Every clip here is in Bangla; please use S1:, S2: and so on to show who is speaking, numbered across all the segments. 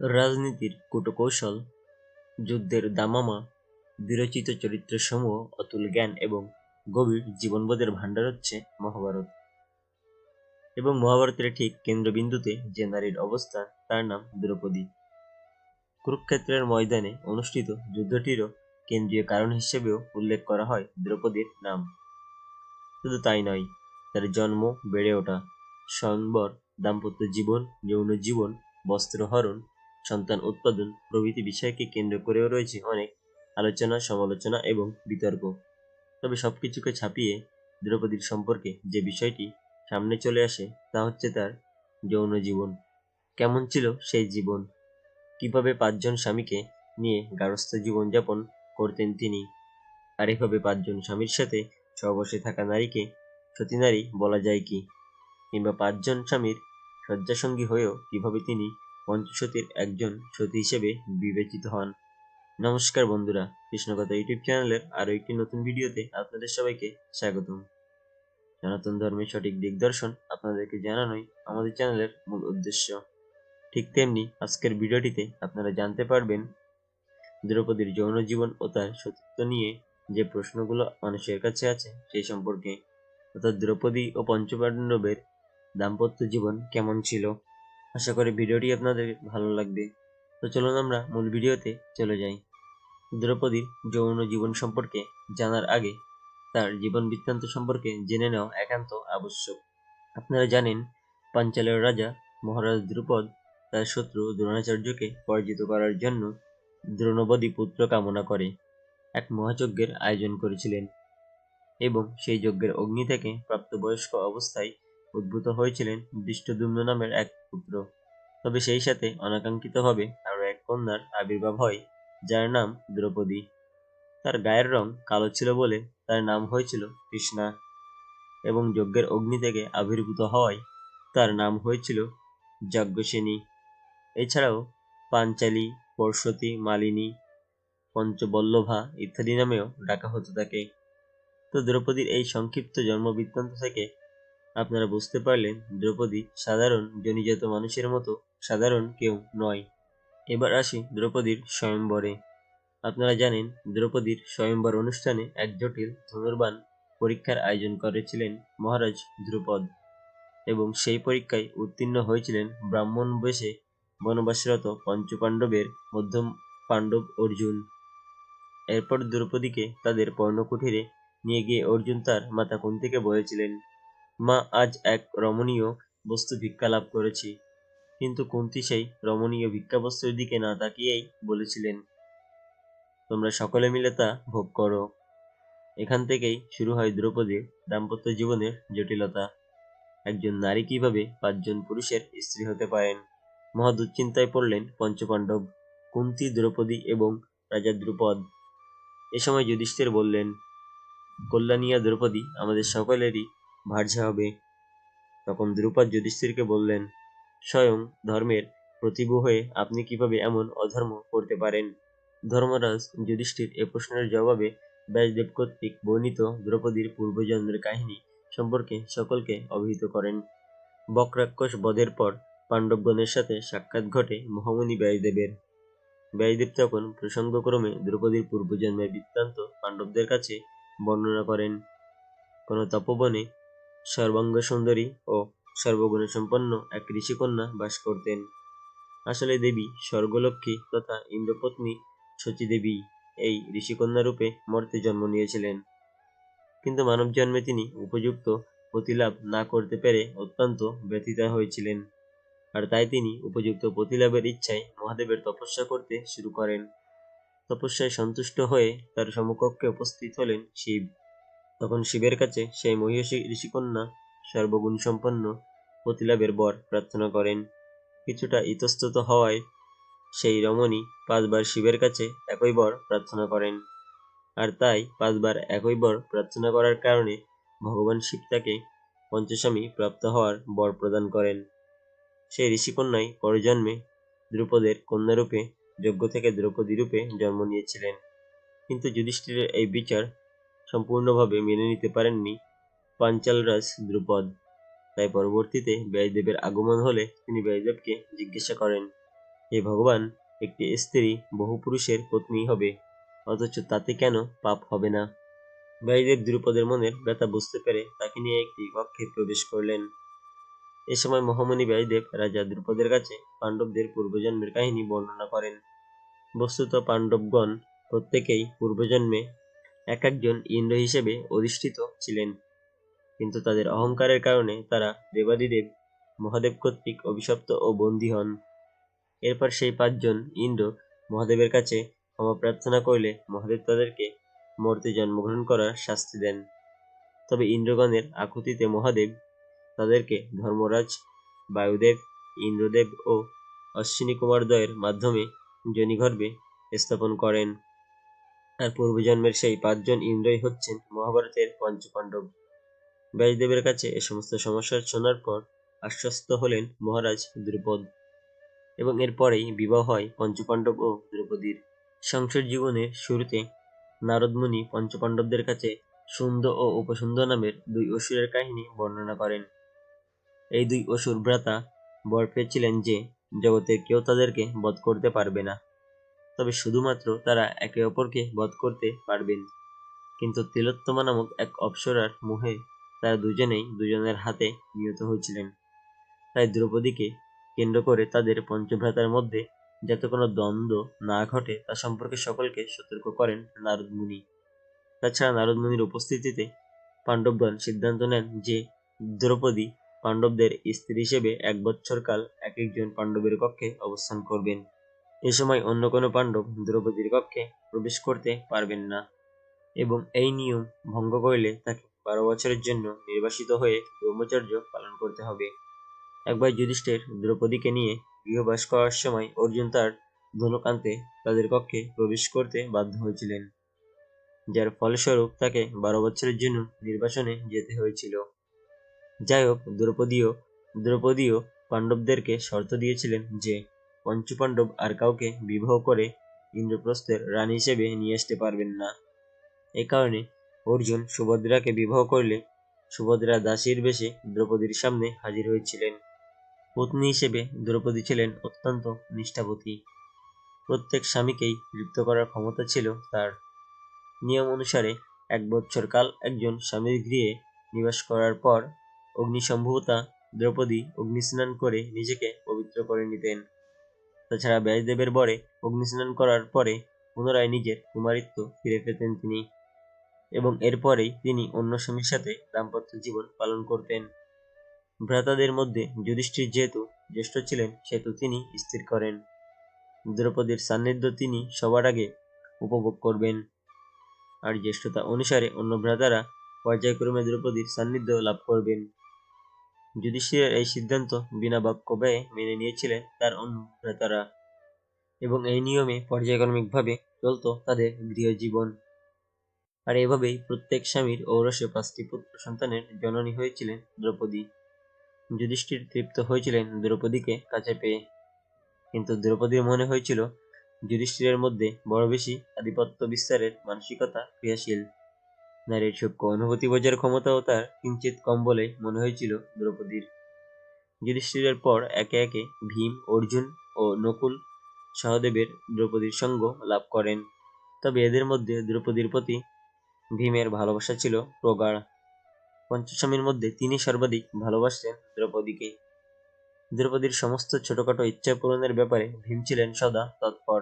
S1: রাজনীতির কূটকৌশল, যুদ্ধের দামামা, বিরচিত চরিত্রসমূহ, অতুল জ্ঞান এবং গভীর জীবনবোধের ভাণ্ডার হচ্ছে মহাভারত। এবং মহাভারতের ঠিক কেন্দ্রবিন্দুতে যে নারীর অবস্থান তার নাম দ্রৌপদী। কুরুক্ষেত্রের ময়দানে অনুষ্ঠিত যুদ্ধটিরও কেন্দ্রীয় কারণ হিসেবেও উল্লেখ করা হয় দ্রৌপদীর নাম। শুধু তাই নয়, তার জন্ম বেড়ে ওঠা স্বয়ংবর দাম্পত্য জীবন, যৌন জীবন বস্ত্রহরণ সন্তান উৎপাদন প্রভৃতি বিষয়কে কেন্দ্র করেও রয়েছে অনেক আলোচনা, সমালোচনা এবং বিতর্ক। তবে সবকিছুকে ছাপিয়ে দ্রৌপদীর সম্পর্কে যে বিষয়টি সামনে চলে আসে তা হচ্ছে তার যৌন জীবন। কেমন ছিল সেই জীবন? কীভাবে পাঁচজন স্বামীকে নিয়ে গারস্থ জীবনযাপন করতেন তিনি? আর এভাবে পাঁচজন স্বামীর সাথে সহবাসে থাকা নারীকে সতী নারী বলা যায় কি? কিংবা পাঁচজন স্বামীর শয্যাসঙ্গী হয়েও কীভাবে তিনি পঞ্চসতীর একজন সতী হিসেবে বিবেচিত হন। নমস্কার বন্ধুরা, কৃষ্ণকথা ইউটিউব চ্যানেলের আরও একটি নতুন ভিডিওতে আপনাদের সবাইকে স্বাগতম। সনাতন ধর্মের সঠিক দিগদর্শন আপনাদেরকে জানানোই আমাদের চ্যানেলের মূল উদ্দেশ্য। ঠিক তেমনি আজকের ভিডিওটিতে আপনারা জানতে পারবেন, দ্রৌপদীর যৌন জীবন ও তার সতীত্ব নিয়ে যে প্রশ্নগুলো মানুষের কাছে আছে সেই সম্পর্কে। অর্থাৎ দ্রৌপদী ও পঞ্চপাণ্ডবের দাম্পত্য জীবন কেমন ছিল? আশা করি ভিডিওটি আপনাদের ভালো লাগবে। তো চলুন আমরা মূল ভিডিওতে চলে যাই। দ্রৌপদীর যৌন জীবন সম্পর্কে জানার আগে তার জীবন বৃত্তান্ত সম্পর্কে জেনে নেওয়া একান্ত আবশ্যক। আপনারা জানেন, পাঞ্চালের রাজা মহারাজ দ্রুপদ তার শত্রু দ্রোণাচার্যকে পরাজিত করার জন্য দ্রোণবদী পুত্র কামনা করে এক মহাযজ্ঞের আয়োজন করেছিলেন এবং সেই যজ্ঞের অগ্নি থেকে প্রাপ্তবয়স্ক অবস্থায় উদ্ভূত হয়েছিলেন দৃষ্টদুম্ন নামের এক পুত্র। তবে সেই সাথে অনাকাঙ্ক্ষিতভাবে আরও এক কন্যার আবির্ভাব হয়, যার নাম দ্রৌপদী। তার গায়ের রং কালো ছিল বলে তার নাম হয়েছিল কৃষ্ণা। এবং যজ্ঞের অগ্নি থেকে আবির্ভূত হওয়ায় তার নাম হয়েছিল যজ্ঞসেনী। এছাড়াও পাঞ্চালী পরশতী মালিনী, পঞ্চবল্লভা ইত্যাদি নামেও ডাকা হতো তাকে। তো দ্রৌপদীর এই সংক্ষিপ্ত জন্মবৃত্তান্ত থেকে আপনারা বুঝতে পারলেন, দ্রৌপদী সাধারণ জনিজাত মানুষের মতো সাধারণ কেউ নয়। এবার আসি দ্রৌপদীর স্বয়ংবরে আপনারা জানেন, দ্রৌপদীর স্বয়ংবর অনুষ্ঠানে এক জটিল ধনুর্বাণ পরীক্ষার আয়োজন করেছিলেন মহারাজ দ্রুপদ এবং সেই পরীক্ষায় উত্তীর্ণ হয়েছিলেন ব্রাহ্মণ বেশে বনবাসরত পঞ্চপাণ্ডবের মধ্যম পাণ্ডব অর্জুন। এরপর দ্রৌপদীকে তাদের পর্ণকুঠিরে নিয়ে গিয়ে অর্জুন তার মাতা কুন্তিকে বলেছিলেন মা আজ এক রমণীয় বস্তু ভিক্ষা লাভ করেছি। কিন্তু কুন্তি সেই রমণীয় ভিক্ষাবস্তুর দিকে না তাকিয়েই বলেছিলেন, তোমরা সকলে মিলে তা ভোগ করো। এখান থেকেই শুরু হয় দ্রৌপদীর দাম্পত্য জীবনের জটিলতা। একজন নারী কীভাবে পাঁচজন পুরুষের স্ত্রী হতে পারেন? মহা দুশ্চিন্তায় পড়লেন পঞ্চপাণ্ডব, কুন্তি, দ্রৌপদী এবং রাজা দ্রুপদ। এ সময় যুধিষ্ঠির বললেন, কল্যাণিয়া দ্রৌপদী, আমাদের সকলেরই ভার্যা হবে। তখন দ্রুপদ যুধিষ্ঠিরকে বললেন, স্বয়ং ধর্মের প্রতিভু হয়ে আপনি কীভাবে এমন অধর্ম করতে পারেন? ধর্মরাজ যুধিষ্ঠির এ প্রশ্নের জবাবে ব্যাসদেব কর্তৃক বর্ণিত দ্রৌপদীর পূর্বজন্মের কাহিনী সম্পর্কে সকলকে অভিহিত করেন। বক্রাক্ষস বধের পর পাণ্ডবগণের সাথে সাক্ষাৎ ঘটে মহামুনি ব্যাসদেবের। ব্যাসদেব তখন প্রসঙ্গক্রমে দ্রৌপদীর পূর্বজন্মের বৃত্তান্ত পাণ্ডবদের কাছে বর্ণনা করেন। কোন তপবনে সর্বাঙ্গ সুন্দরী ও সর্বগুণ সম্পন্ন এক ঋষিকন্যা বাস করতেন। আসলে দেবী স্বর্গলক্ষ্মী তথা ইন্দ্রপত্নী দেবী এই ঋষিকন্যা রূপে মর্তে জন্ম নিয়েছিলেন। কিন্তু মানব জন্মে তিনি উপযুক্ত প্রতিলাভ না করতে পেরে অত্যন্ত ব্যথিত হয়েছিলেন। আর তাই তিনি উপযুক্ত প্রতিলাভের ইচ্ছায় মহাদেবের তপস্যা করতে শুরু করেন। তপস্যায় সন্তুষ্ট হয়ে তার সমকক্ষে উপস্থিত হলেন শিব। তখন শিবের কাছে সেই মহিষী ঋষিকন্যা সর্বগুণ সম্পন্ন প্রতিলাভের বর প্রার্থনা করেন। কিছুটা ইতস্তত হওয়ায় সেই রমণী পাঁচবার শিবের কাছে একই বর প্রার্থনা করেন। আর তাই পাঁচবার একই বর প্রার্থনা করার কারণে ভগবান শিব তাকে পঞ্চস্বামী প্রাপ্ত হওয়ার বর প্রদান করেন। সেই ঋষিকন্যাই পরজন্মে দ্রুপদের কন্যারূপে, যজ্ঞ থেকে দ্রৌপদী রূপে জন্ম নিয়েছিলেন। কিন্তু যুধিষ্ঠিরের এই বিচার সম্পূর্ণভাবে মেনে নিতে পারেননি পাঞ্চালরাজ দ্রুপদ। তাই পরবর্তীতে ব্যাসদেবের আগমন হলে তিনি ব্যাসদেবকে জিজ্ঞাসা করেন, হে ভগবান, একটি স্ত্রী বহু পুরুষের পত্নী হবে, অথচ তাতে কেন পাপ হবে না? ব্যয়দেব দ্রুপদের মনের ব্যথা বুঝতে পেরে তাকে নিয়ে একটি কক্ষে প্রবেশ করলেন। এ সময় মহামণি ব্যয়দেব রাজা দ্রুপদের কাছে পাণ্ডবদের পূর্বজন্মের কাহিনী বর্ণনা করেন। বস্তুত পাণ্ডবগণ প্রত্যেকেই পূর্বজন্মে এক একজন ইন্দ্র হিসেবে অধিষ্ঠিত ছিলেন। কিন্তু তাদের অহংকারের কারণে তারা দেবাদিদেব, মহাদেব কর্তৃক অভিশপ্ত ও বন্দী হন। এরপর সেই পাঁচজন ইন্দ্র মহাদেবের কাছে ক্ষমা প্রার্থনা করলে মহাদেব তাদেরকে মর্তে জন্মগ্রহণ করার শাস্তি দেন। তবে ইন্দ্রগণের আকুতিতে মহাদেব তাদেরকে ধর্মরাজ, বায়ুদেব, ইন্দ্রদেব ও অশ্বিনী কুমারদ্বয়ের মাধ্যমে যোনিগর্ভে স্থাপন করেন। আর পূর্বজন্মের সেই পাঁচজন ইন্দ্রই হচ্ছেন মহাভারতের পঞ্চপাণ্ডব। ব্যাসদেবের কাছে এ সমস্ত সমস্যা শোনার পর আশ্বস্ত হলেন মহারাজ দ্রুপদ এবং এরপরেই বিবাহ হয় পঞ্চপাণ্ডব ও দ্রৌপদীর। সংসার জীবনের শুরুতে নারদমুনি পঞ্চপাণ্ডবদের কাছে সুন্দ ও উপসুন্দ নামের দুই অসুরের কাহিনী বর্ণনা করেন। এই দুই অসুর ভ্রাতা বর পেয়েছিলেন যে, জগতের কেউ তাদেরকে বধ করতে পারবে না। তবে শুধুমাত্র তারা একে অপরকে বধ করতে পারবেন। কিন্তু তিলোত্তমা নামক এক অপ্সরার মুহে তারা দুজনেই দুজনের হাতে নিহত হয়েছিলেন। তাই দ্রৌপদীকে কেন্দ্র করে তাদের পঞ্চভ্রাতার মধ্যে যাতে কোনো দ্বন্দ্ব না ঘটে তা সম্পর্কে সকলকে সতর্ক করেন নারদ মুনি তাছাড়া নারদ মুনির উপস্থিতিতে পাণ্ডবগণ সিদ্ধান্ত নেন যে দ্রৌপদী পাণ্ডবদের স্ত্রী হিসেবে এক বছর কাল এক একজন পাণ্ডবের কক্ষে অবস্থান করবেন। এ সময় অন্য কোনো পাণ্ডব দ্রৌপদীর কক্ষে প্রবেশ করতে পারবেন না এবং এই নিয়ম ভঙ্গ করলে তাকে বারো বছরের জন্য নির্বাসিত হয়ে ব্রহ্মচর্য পালন করতে হবে। একবার যুধিষ্ঠির দ্রৌপদীকে নিয়ে গৃহবাস করার সময় অর্জুন তার ধনুকান্তে তাদের কক্ষে প্রবেশ করতে বাধ্য হয়েছিলেন, যার ফলস্বরূপ তাকে বারো বছরের জন্য নির্বাসনে যেতে হয়েছিল। যাই হোক, দ্রৌপদীও দ্রৌপদীও পাণ্ডবদেরকে শর্ত দিয়েছিলেন যে পঞ্চপাণ্ডব আর কাউকে বিবাহ করে ইন্দ্রপ্রস্থের রানী হিসেবে নিয়ে আসতে পারবেন না। এ কারণে অর্জুন সুভদ্রাকে বিবাহ করলে সুভদ্রা দাসীর বেশে দ্রৌপদীর সামনে হাজির হয়েছিলেন। পত্নী হিসেবে দ্রৌপদী ছিলেন অত্যন্ত নিষ্ঠাবতী। প্রত্যেক স্বামীকেই তৃপ্ত করার ক্ষমতা ছিল তার। নিয়ম অনুসারে এক বৎসর কাল একজন স্বামীর গৃহে নিবাস করার পর অগ্নিসম্ভবতা দ্রৌপদী অগ্নিস্নান করে নিজেকে পবিত্র করে নিতেন। তাছাড়া ব্যাসদেবের বরে অগ্নিস্নান করার পরে পুনরায় নিজের কুমারিত্ব ফিরে পেতেন তিনি এবং এরপরেই তিনি অন্য স্বামীর সাথে দাম্পত্য জীবন পালন করতেন। ভ্রাতাদের মধ্যে যুধিষ্ঠির যেহেতু জ্যেষ্ঠ ছিলেন, সেহেতু তিনি স্থির করেন। দ্রৌপদীর সান্নিধ্য তিনি সবার আগে উপভোগ করবেন। আর জ্যেষ্ঠতা অনুসারে অন্য ভ্রাতারা পর্যায়ক্রমে দ্রৌপদীর সান্নিধ্য লাভ করবেন। যুধিষ্ঠিরের এই সিদ্ধান্ত বিনা বাক্য ব্যয়ে মেনে নিয়েছিলেন তার অন্য ভ্রাতারা এবং এই নিয়মে পর্যায়ক্রমিকভাবে চলত তাদের গৃহজীবন আর এভাবেই প্রত্যেক স্বামীর ঔরসে পাঁচটি পুত্র সন্তানের জননী হয়েছিলেন দ্রৌপদী। যুধিষ্ঠির তৃপ্ত হয়েছিলেন দ্রৌপদীকে কাছে পেয়ে। কিন্তু দ্রৌপদীর মনে হয়েছিল, যুধিষ্ঠিরের মধ্যে বড় বেশি আধিপত্য বিস্তারের মানসিকতা ক্রিয়াশীল। নারীর সূক্ষ্ম অনুভূতি বোঝার ক্ষমতাও তার কিঞ্চিত কম বলে মনে হয়েছিল দ্রৌপদীর। যুধিষ্ঠিরের পর একে একে ভীম, অর্জুন ও নকুল সহদেবের দ্রৌপদীর সঙ্গ লাভ করেন। তবে এদের মধ্যে দ্রৌপদীর প্রতি ভীমের ভালোবাসা ছিল প্রগাঢ়। পঞ্চস্বামীর মধ্যে তিনি সর্বাধিক ভালোবাসতেন দ্রৌপদীকে। দ্রৌপদীর সমস্ত ছোটখাটো ইচ্ছা পূরণের ব্যাপারে ভীম ছিলেন সদা তৎপর।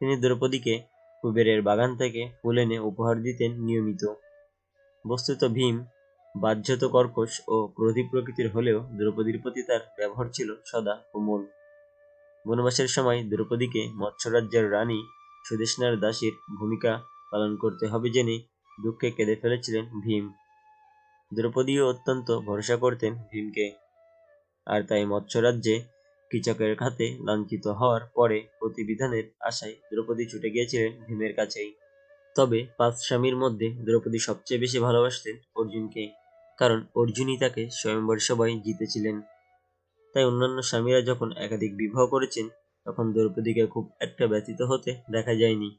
S1: তিনি দ্রৌপদীকে কুবেরের বাগান থেকে ফুল এনে উপহার দিতেন নিয়মিত। বস্তুত ভীম, বাহ্যত কর্কশ ও ক্রোধী প্রকৃতির হলেও দ্রৌপদীর প্রতি তার ব্যবহার ছিল সদা কোমল। বনবাসের সময় দ্রৌপদীকে মৎস্যরাজ্যের রানী সুদেশনার দাসীর ভূমিকা পালন করতে হবে জেনে দুঃখে কেঁদে ফেলেছিলেন ভীম। দ্রৌপদীও অত্যন্ত ভরসা করতেন ভীমকে। আর তাই মৎস্যরাজ্যে কীচকের খাতে লাঞ্ছিত হওয়ার পরে প্রতিবিধানের আশায় দ্রৌপদী ছুটে গিয়েছিলেন ভীমের কাছেই। তবে পাঁচ স্বামীর মধ্যে দ্রৌপদী সবচেয়ে বেশি ভালোবাসতেন অর্জুনকে, কারণ অর্জুনই তাকে স্বয়ংবর সবাই জিতেছিলেন। তাই অন্যান্য স্বামীরা যখন একাধিক বিবাহ করেছেন, তখন দ্রৌপদীকে খুব একটা ব্যতীত হতে দেখা যায়নি।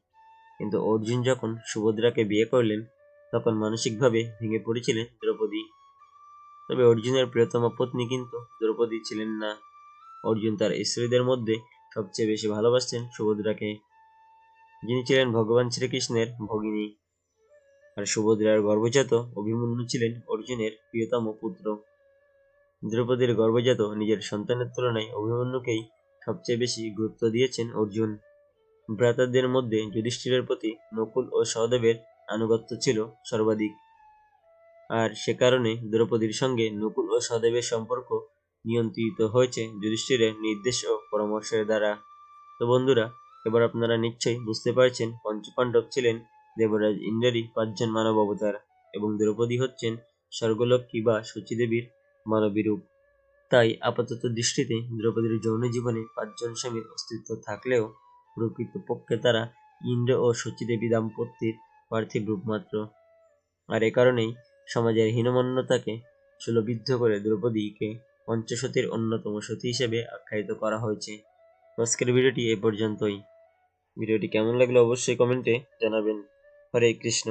S1: কিন্তু অর্জুন যখন সুভদ্রাকে বিয়ে করলেন, তখন মানসিকভাবে ভেঙে পড়েছিলেন দ্রৌপদী। তবে অর্জুনের প্রিয়তমা পত্নী কিন্তু দ্রৌপদী ছিলেন না। অর্জুন তার স্ত্রীদের মধ্যে সবচেয়ে বেশি ভালোবাসতেন সুভদ্রাকে, যিনি ছিলেন ভগবান শ্রীকৃষ্ণের ভগিনী। আর সুভদ্রার গর্ভজাত অভিমন্যু ছিলেন অর্জুনের প্রিয়তম পুত্র। দ্রৌপদীর গর্ভজাত নিজের সন্তানের তুলনায় অভিমন্যুকেই সবচেয়ে বেশি গুরুত্ব দিয়েছেন অর্জুন। ভ্রাতাদের মধ্যে যুধিষ্ঠিরের প্রতি নকুল ও সহদেবের আনুগত্য ছিল সর্বাধিক। আর সে কারণে দ্রৌপদীর সঙ্গে নকুল ও সহদেবের সম্পর্ক নিয়ন্ত্রিত হয়েছে যুধিষ্ঠিরের নির্দেশ ও পরামর্শের দ্বারা। তো বন্ধুরা, এবার আপনারা নিশ্চয়ই বুঝতে পারছেন পঞ্চপাণ্ডব ছিলেন দেবরাজ ইন্দ্রেরই পাঁচজন মানব অবতার এবং দ্রৌপদী হচ্ছেন স্বর্গলক্ষ্মী বা সচীদেবীর মানবী রূপ তাই আপাতত দৃষ্টিতে দ্রৌপদীর যৌন জীবনে পাঁচজন স্বামীর অস্তিত্ব থাকলেও প্রকৃতপক্ষে তারা ইন্দ্র ও সচীদেবী দাম্পত্যের পার্থিব রূপ মাত্র। আর এ কারণেই সমাজের হীনমান্যতাকে সুলভিদ্ধ করে দ্রৌপদীকে পঞ্চসতীর অন্যতম সতী হিসেবে আখ্যায়িত করা হয়েছে। আজকের ভিডিওটি এ পর্যন্তই। ভিডিওটি কেমন লাগল অবশ্যই কমেন্টে জানাবেন। হরে কৃষ্ণ।